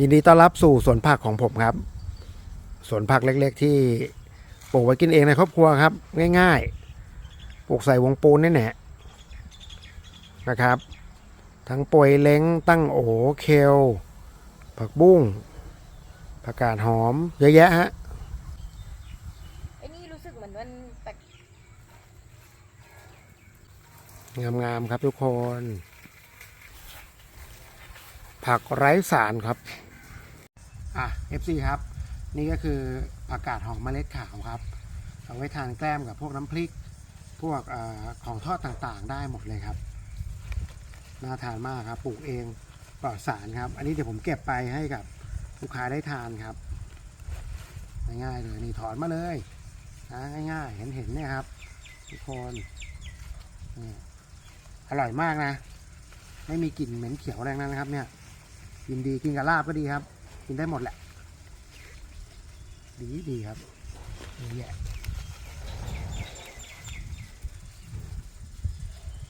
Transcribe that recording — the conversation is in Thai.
ยินดีต้อนรับสู่สวนผักของผมครับ สวนผักเล็กๆ ที่ปลูกไว้กินเองในครอบครัวครับ ง่ายๆ ปลูกใส่วงปูนนี่แหละนะครับ ทั้งปวยเล้งตั้งโอเคล ผักบุ้งผักกาดหอม เยอะแยะฮะไอ้นี่รู้สึกเหมือนมันแปลกงามๆครับทุกคน ผักไร้สารครับ อะ FC ครับ นี่ก็คือผักกาดหอมเมล็ดขาวครับ เอาไว้ทานแกล้มกับพวกน้ำพริก พวกอของทอดต่างๆ ได้หมดเลยครับ น่าทานมากครับ ปลูกเองปลอดสารครับ อันนี้เดี๋ยวผมเก็บไปให้กับลูกค้าได้ทานครับ ง่ายๆเลยนี่ถอนมาเลยนะง่ายๆ เห็นๆเนี่ยครับ ทุกคนนี่อร่อยมากนะ ไม่มีกลิ่นเหม็นเขียวอะไรงนั้นนะครับเนี่ย กินดีกินกับลาบก็ดีครับ กินได้หมดแหละ ดีดีครับดีแย่